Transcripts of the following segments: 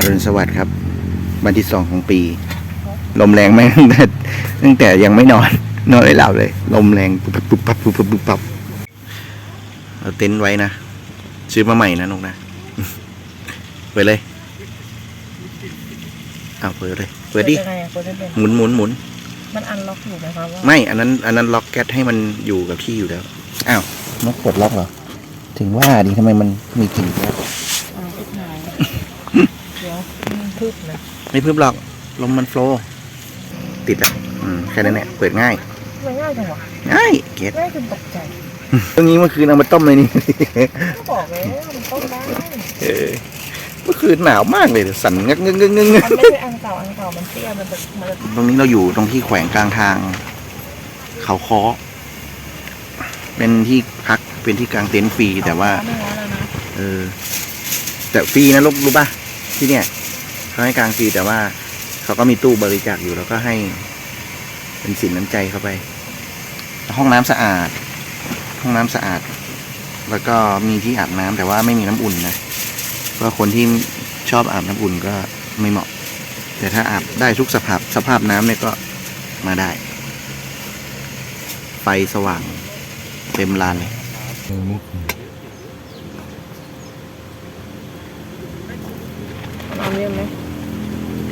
อรุณสวัสดิ์ครับ วันที่สองของปี ลมแรงไหมตั้งแต่ตั้งแต่ยังไม่นอน นอนไม่หลับเลย ลมแรงปุ๊บปุ๊บปั๊บปุ๊บปุ๊บปุ๊บปั๊บเอาเต็นท์ไว้นะ ซื้อมาใหม่นะนกนะ เปิดเลยเอาเปิดเลย เปิดดิยังไงอะเปิดได้เป็นหมุนหมุนหมุนมันอันล็อกอยู่ไหมคะว่าไม่ อันนั้น อันนั้นล็อกแก๊สให้มันอยู่กับที่อยู่แล้ว อ้าวนกกดล็อกเหรอ ถึงว่าดิทำไมมันมีกลิ่นแก๊ส อ่าพิษหายเดี๋ยวมัน พึบเลยไม่เพิ่มหรอกลมมันโฟลว์ติดอะอืมแค่นั้นแหละเปิดง่ายมันง่ายจังวะง่ายเกตง่ายจนตกใจตรงนี้เมื่อคืนเอามาต้มเลยนี่ก็บอกแล้วมันต้มได้เออเมื่อคืนหนาวมากเลยสั่นงักงึกงึกงึกงึกมันไม่ใช่อันเก่าอันเก่ามันเตี้ยมันจะมันจะตรงนี้เราอยู่ตรงที่แขวงกลางทาง เขาคอเป็นที่พักเป็นที่กลางเต็นท์ฟรีแต่ว่าไม่ง้อแล้วนะเออ แต่ฟรีนะลูกรู้ป่ะ ที่เนี่ยเขาให้กลางฟรีแต่ว่าเขาก็มีตู้บริจาคอยู่แล้วก็ให้เป็นสินน้ำใจเข้าไป ห้องน้ำสะอาด ห้องน้ำสะอาด แล้วก็มีที่อาบน้ำแต่ว่าไม่มีน้ำอุ่นนะเพราะคนที่ชอบอาบน้ำอุ่นก็ไม่เหมาะ แต่ถ้าอาบได้ทุกสภาพสภาพน้ำเนี่ยก็มาได้ ไฟสว่างเต็มลานเลย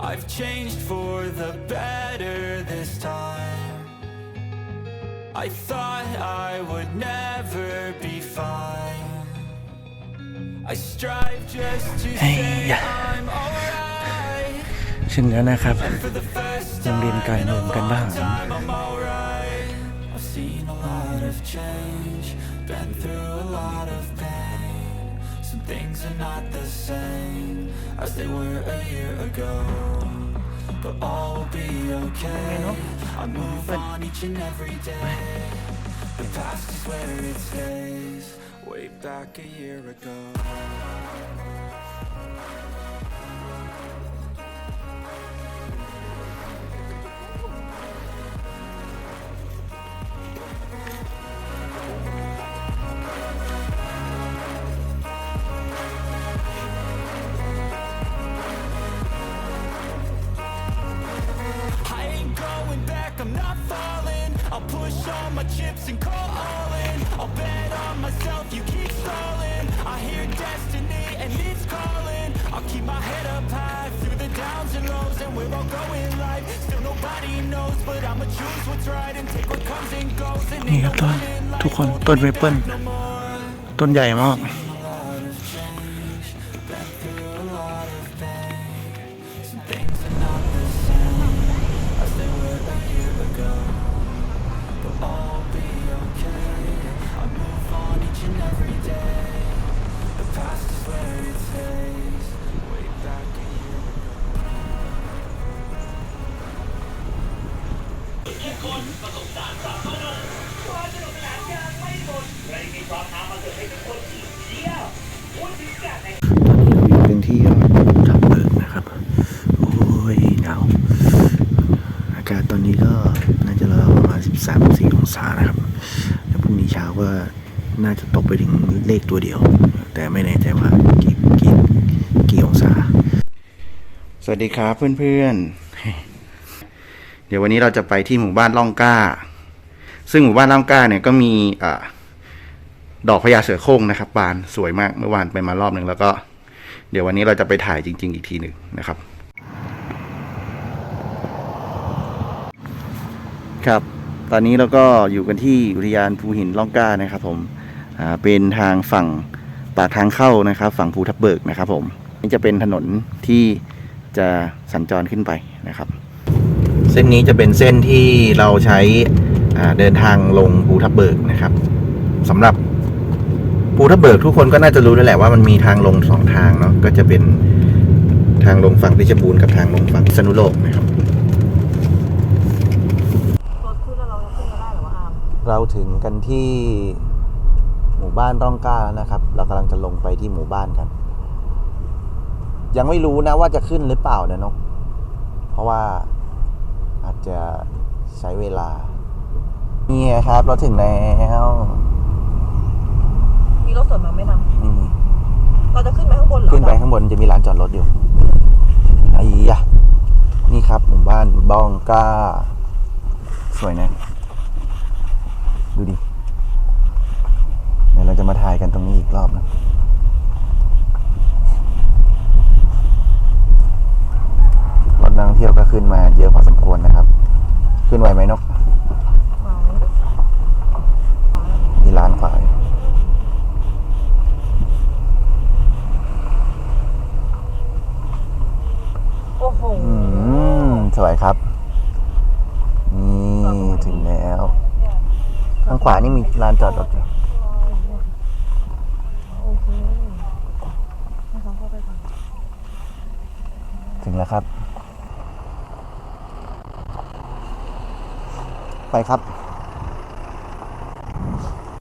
I've changed for the better this time. I thought I would never be fine. I strive just to say I'm alright. ถึงแล้วนะครับ For the first โรงเรียนการเมืองกันบ้าง time, I'm alright. I've seen a lot of change, been through a lot of pain. Some things are not the same as they were a year ago. But all will be okay. I move on each and every day. The past is where it stays, way back a year ago. I'll push all my chips and call all in. I'll bet on myself, you keep stalling. I hear destiny and it's calling. I'll keep my head up high through the downs and lows, and we're all going life. Still nobody knows, but I'ma choose what's right and take what comes and goes. And นี่ ain't ครับ no ต้น one in life ทุกคนต้นเวเปิล no more. ต้นใหญ่มาก อากาศตอนนี้ก็น่าจะราวประมาณ 13 4องศานะครับ แล้วพรุ่งนี้เช้าก็น่าจะตกไปถึงเลขตัวเดียว แต่ไม่แน่ใจว่ากี่กี่กี่องศา สวัสดีครับเพื่อนๆ เดี๋ยววันนี้เราจะไปที่หมู่บ้านล่องก้า ซึ่งหมู่บ้านล่องก้าเนี่ยก็มีอดอกพญาเสือโคร่งนะครับบานสวยมากเมื่อวานไปมารอบหนึ่งแล้วก็ เดี๋ยววันนี้เราจะไปถ่ายจริง ๆ อีกทีหนึ่งนะครับ ครับ ตอนนี้เราก็อยู่กันที่อุทยานภูหินล่องกล้านะครับผมอ่าเป็นทางฝั่งปากทางเข้านะครับ ฝั่งภูทับเบิกนะครับผมนี่จะเป็นถนนที่จะสัญจรขึ้นไปนะครับ เส้นนี้จะเป็นเส้นที่เราใช้อ่าเดินทางลงภูทับเบิกนะครับสำหรับภูทับเบิกทุกคนก็น่าจะรู้แล้วแหละว่ามันมีทางลงสองทางเนาะก็จะเป็นทางลงฝั่งเพชรบูรณ์กับทางลงฝั่งพิษณุโลกนะครับ รถขึ้นแล้วเราจะขึ้นมาได้หรือว่าอาม เราถึงกันที่หมู่บ้านร่องกล้าแล้วนะครับ เรากำลังจะลงไปที่หมู่บ้านกัน ยังไม่รู้นะว่าจะขึ้นหรือเปล่านะนกเพราะว่าอาจจะใช้เวลานี่ไงครับ เราถึงแล้วมีรถสวนมาไม่นนี่ำเราจะขึ้นไปข้างบนเหรอขึ้นไปข้างบนจะมีร้านจอดรถอยู่ไอ้ยะนี่ครับหมู่บ้านบ้องกล้า สวยนะ ดูดิ เดี๋ยวเราจะมาถ่ายกันตรงนี้อีกรอบนะรถนักท่องเที่ยวก็ขึ้นมาเยอะพอสมควรนะครับ ขึ้นไหวไหมนก มา มีร้านขวาย โอ้โห อืม สวยครับ นี่ถึงแล้ว ทางขวานี่มีร้านจอ ดออกจากถึงแล้วครับ ไปครับ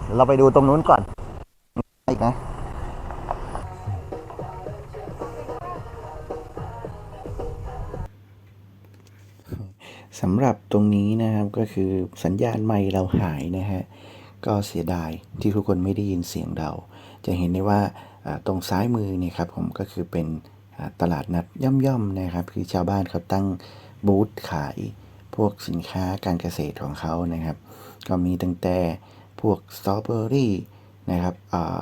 เดี๋ยวเราไปดูตรงนู้นก่อน อีกนะสำหรับตรงนี้นะครับก็คือสัญญาณไมค์เราหายนะฮะ ก็เสียดายที่ทุกคนไม่ได้ยินเสียงเรา จะเห็นได้ว่าตรงซ้ายมือเนี่ยครับผมก็คือเป็นตลาดนัดย่อมๆนะครับ คือชาวบ้านเขาตั้งบูธขายพวกสินค้าการเกษตรของเขานะครับ ก็มีตั้งแต่พวกสตรอเบอรี่นะครับอ่า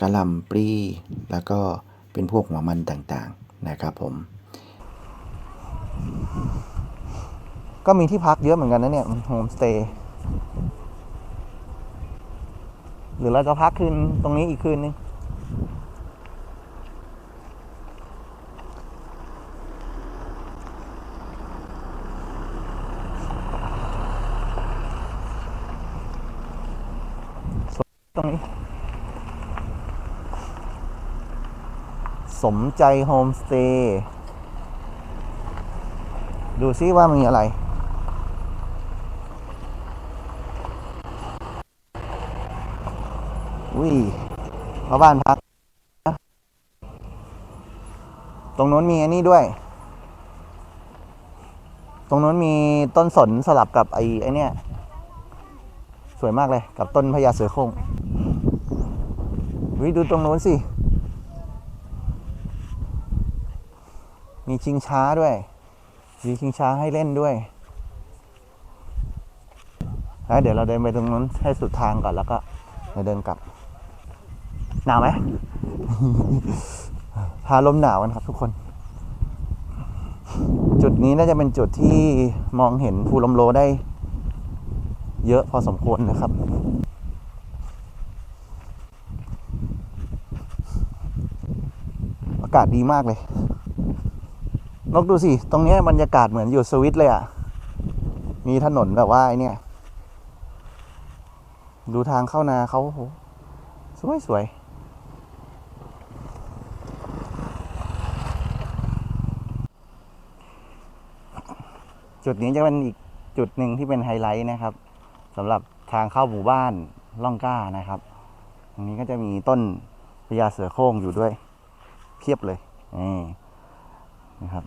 กะหล่ำปลีแล้วก็เป็นพวกหัวมันต่างๆนะครับผม ก็มีที่พักเยอะเหมือนกันนะเนี่ยโฮมสเตย์ หรือเราจะพักคืนตรงนี้อีกคืนนึงตรงนี้ สมใจโฮมสเตย์ดูซิว่ามีอะไร อุ้ยเพราบ้านพัก ตรงนู้นมีอันนี้ด้วย ตรงนู้นมีต้นสนสลับกับไอ้ไอ้เนี่ยสวยมากเลย กับต้นพญาเสือโคร่งวิดูตรงนู้นสิ มีชิงช้าด้วย มีชิงช้าให้เล่นด้วยแล้วเดี๋ยวเราเดินไปตรงนู้นให้สุดทางก่อนแล้วก็เดินกลับ หนาวไหม พาลมหนาวกันครับทุกคน จุดนี้น่าจะเป็นจุดที่มองเห็นภูลมโลได้ เยอะพอสมควรนะครับอากาศดีมากเลย นกดูสิ ตรงนี้บรรยากาศเหมือนอยู่สวิตเลยอะ่ะ มีถนนแบบว่าไอเนี่ย ดูทางเข้านาเขาโหสวยสวย จุดนี้จะเป็นอีกจุดหนึ่งที่เป็นไฮไลท์นะครับสำหรับทางเข้าหมู่บ้านล่องก้านะครับตรงนี้ก็จะมีต้นพญาเสือโคร่งอยู่ด้วยเพียบเลยนี่นะครับ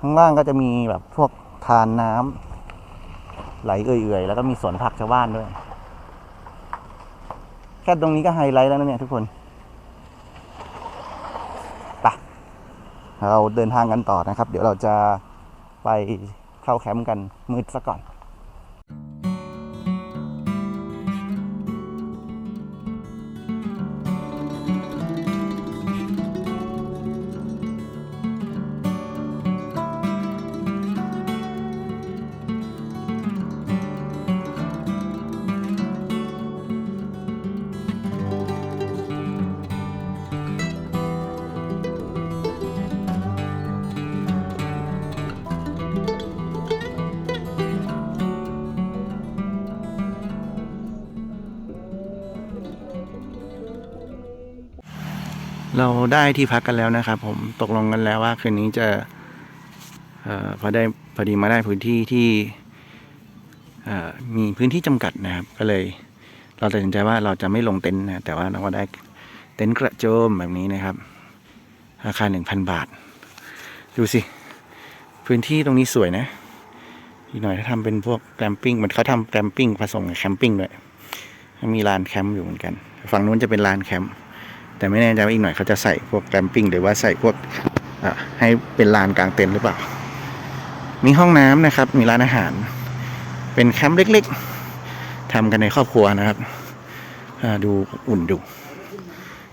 ข้างล่างก็จะมีแบบพวกทานน้ำไหลเอื่อยๆ แล้วก็มีสวนผักชาวบ้านด้วย แค่ตรงนี้ก็ไฮไลท์แล้วนะเนี่ยทุกคนไป เราเดินทางกันต่อนะครับ เดี๋ยวเราจะไปเข้าแคมป์กันมืดซะก่อน เราได้ที่พักกันแล้วนะครับ ผมตกลงกันแล้วว่าคืนนี้จะออพอได้พอดีมาได้พื้นที่ที่มีพื้นที่จำกัดนะครับ ก็เลย เราตัดสินใจว่าเราจะไม่ลงเต็นท์นะแต่ว่าเราก็ได้เต็นท์กระโจมแบบนี้นะครับ ราคาหนึ่งพันบาท ดูสิ พื้นที่ตรงนี้สวยนะอีกหน่อยถ้าทำเป็นพวกแกรมปิ้งเหมือนเขาทำแกรมปิ้งผสมกับแคมปิ้งด้วยมีลานแคมป์อยู่เหมือนกัน ฝั่งนู้นจะเป็นลานแคมป์ แต่ไม่แน่ใจว่าอีกหน่อยเขาจะใส่พวกแกรมปิ้งหรือว่าใส่พวกให้เป็นลานกลางเต็นท์หรือเปล่า มีห้องน้ำนะครับ มีร้านอาหาร เป็นแคมป์เล็กๆทำกันในครอบครัวนะครับดูอุ่นดู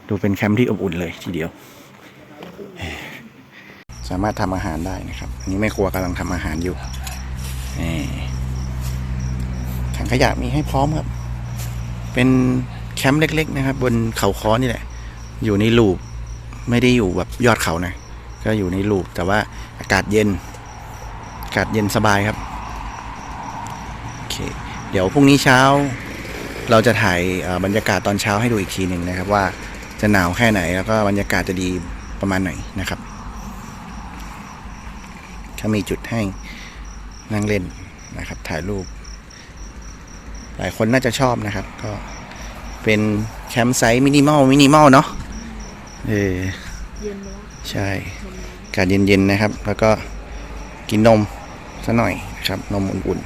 ดูเป็นแคมป์ที่อบอุ่นเลยทีเดียว สามารถทำอาหารได้นะครับอันนี้แม่ครัวกำลังทำอาหารอยู่ถังขยะมีให้พร้อมครับ เป็นแคมป์เล็ก ๆ นะครับ บนเขาค้อนี่แหละ อยู่ในลูปไม่ได้อยู่แบบยอดเขานะก็อยู่ในลูปแต่ว่าอากาศเย็น อากาศเย็นสบายครับโอเคเดี๋ยวพรุ่งนี้เช้า เราจะถ่ายบรรยากาศตอนเช้าให้ดูอีกทีหนึ่งนะครับ ว่าจะหนาวแค่ไหนแล้วก็บรรยากาศจะดีประมาณไหนนะครับถ้ามีจุดให้นั่งเล่นนะครับ ถ่ายรูป หลายคนน่าจะชอบนะครับ ก็เป็นแคมป์ไซต์มินิมอลมินิมอลเนาะ เออเย็นแล้วใช่อากาศเย็นๆนะครับ แล้วก็กินนมซะหน่อยนะครับ นมอุ่น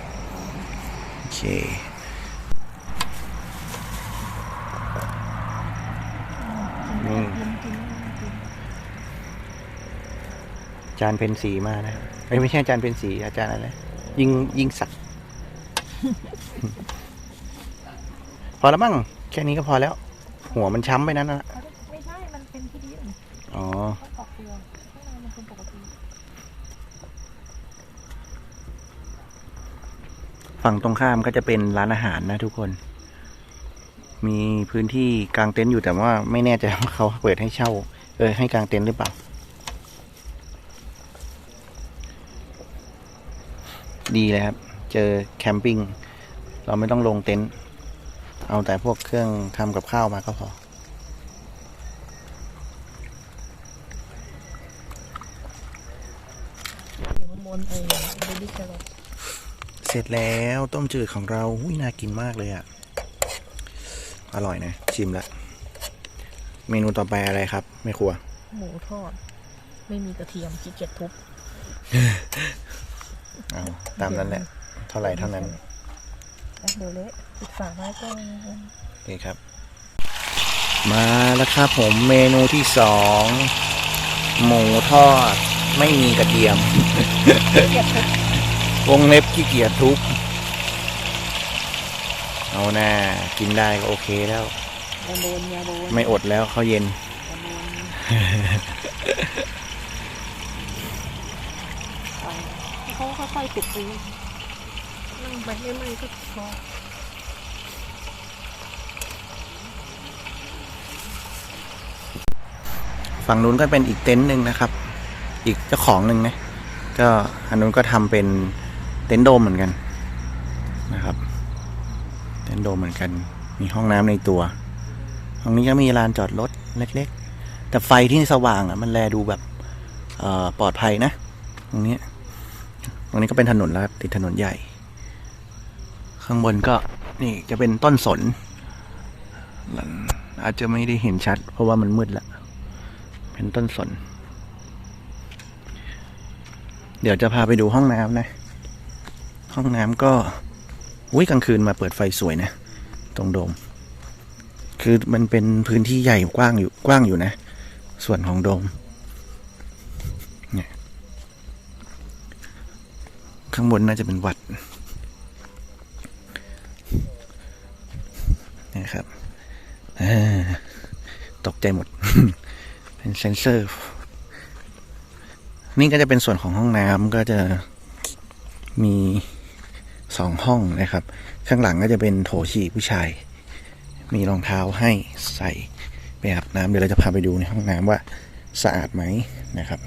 ๆโอเคนี่อาจารย์เพนสีมานะครับเอ้ยไม่ใช่อาจารย์เพนสี อาจารย์อะไรนะยิงยิงสักดิ์พอแล้วมั้งแค่นี้ก็พอแล้ว หัวมันช้ำไปนั้นนะ ไม่ใช่ มันเป็นที่ดิน อ๋อ ต้องปอกเปลือกข้างในมันเป็นปกติ ฝั่งตรงข้ามก็จะเป็นร้านอาหารนะทุกคน มีพื้นที่กางเต็นท์อยู่แต่ว่าไม่แน่ใจว่าเขาเปิดให้เช่า เออให้กางเต็นท์หรือเปล่า ดีเลยครับ เจอแคมปิ้ง เราไม่ต้องลงเต็นท์ เอาแต่พวกเครื่องทำกับข้าวมาก็พอ อยู่ข้างบนเออเบบี้แครอท เส ร็จแล้วต้มจืดของเราอุ้ยน่ากินมากเลยอะ่ะ อร่อยนะ ชิมละ เมนูต่อไปอะไรครับแม่ครัว หมูทอด ไม่มีกระเทียมขี้เกียจทุบเอาตามนั้นแหละ เท่าไหร่เท่านั้นแล้วเดี๋ยวเละปิดฝาไว้ก็โอเคครับ มาแล้วครับผมเมนูที่สองหมูทอด ไม่มีกระเทียมขี้เกียจทุบ วงเล็บขี้เกียจทุบเอาหน้ากินได้ก็โอเคแล้ว อย่าโดนอย่าโดนไม่อดแล้วเขาวเย็น อย่าโดนเขาค่อยๆติดไปนั่งไปไม่ไม่ก็พอฝั่งนู้นก็เป็นอีกเต็นท์หนึ่งนะครับ อีกเจ้าของหนึ่งนะ ก็อันนู้นก็ทำเป็น เต็นท์โดมเหมือนกันนะครับ เต็นท์โดมเหมือนกัน มีห้องน้ำในตัวตรงนี้ก็มีลานจอดรถเล็ก ๆ แต่ไฟที่สว่างอะ มันแลดูแบบเอ่อปลอดภัยนะ ตรงนี้ ตรงนี้ก็เป็นถนนแล้วครับติดถนนใหญ่ ข้างบนก็นี่จะเป็นต้นสน อาจจะไม่ได้เห็นชัด เพราะว่ามันมืดแล้วเป็นต้นสน เดี๋ยวจะพาไปดูห้องน้ำนะ ห้องน้ำก็อุ้ยกลางคืนมาเปิดไฟสวยนะ ตรงโดม คือมันเป็นพื้นที่ใหญ่กว้างอยู่กว้างอยู่นะ ส่วนของโดมเนี่ยข้างบนน่าจะเป็นวัดนี่ครับตกใจหมด เป็นเซนเซอร์ นี่ก็จะเป็นส่วนของห้องน้ำก็จะมี สองห้องนะครับ ข้างหลังก็จะเป็นโถฉี่ผู้ชาย มีรองเท้าให้ใส่ไปอาบน้ำเดี๋ยวเราจะพาไปดูในห้องน้ำว่าสะอาดไหมนะครับ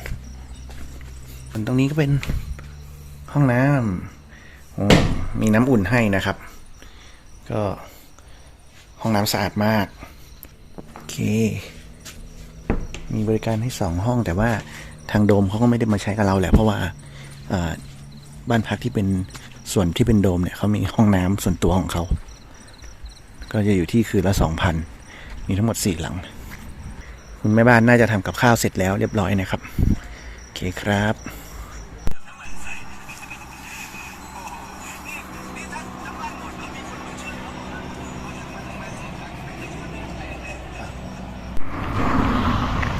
ส่วนตรงนี้ก็เป็นห้องน้ำมีน้ำอุ่นให้นะครับ ก็ห้องน้ำสะอาดมาก โอเค มีบริการให้สองห้องแต่ว่าทางโดมเขาก็ไม่ได้มาใช้กับเราแหละเพราะว่าบ้านพักที่เป็น ส่วนที่เป็นโดมเนี่ยเขามีห้องน้ำส่วนตัวของเขา ก็จะอยู่ที่คืนละสองพันมีทั้งหมดสี่หลัง คุณแม่บ้านน่าจะทำกับข้าวเสร็จแล้วเรียบร้อยนะครับ โอเคครับ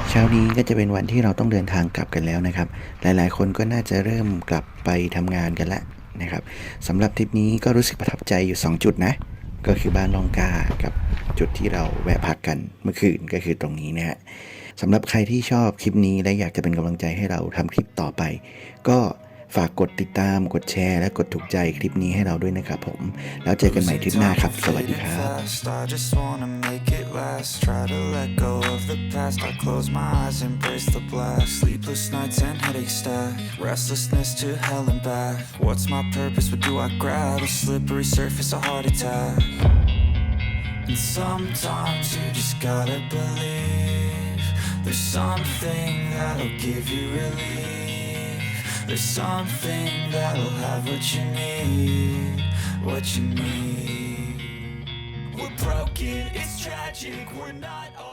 เช้านี้ก็จะเป็นวันที่เราต้องเดินทางกลับกันแล้วนะครับ หลายๆ คนก็น่าจะเริ่มกลับไปทำงานกันแล้ว นะครับสำหรับทริปนี้ก็รู้สึกประทับใจอยู่ 2 จุดนะ ก็คือบ้านลองกากับจุดที่เราแวะพักกันเมื่อคืนก็คือตรงนี้นะฮะสำหรับใครที่ชอบคลิปนี้และอยากจะเป็นกำลังใจให้เราทำคลิปต่อไป ก็ ฝากกดติดตาม กดแชร์ และกดถูกใจคลิปนี้ให้เราด้วยนะครับผม แล้วเจอกันใหม่ทริปหน้าครับ สวัสดีครับ Fast, I just wanna make it last. Try to let go of the past. I close my eyes, embrace the black. Sleepless nights and headaches stack. Restlessness to hell and back. What's my purpose? What do I grab? A slippery surface, a heart attack. And sometimes you just gotta believe. There's something that'll give you relief. There's something that'll have what you need. What you need. We're broken, it's tragic, we're not all.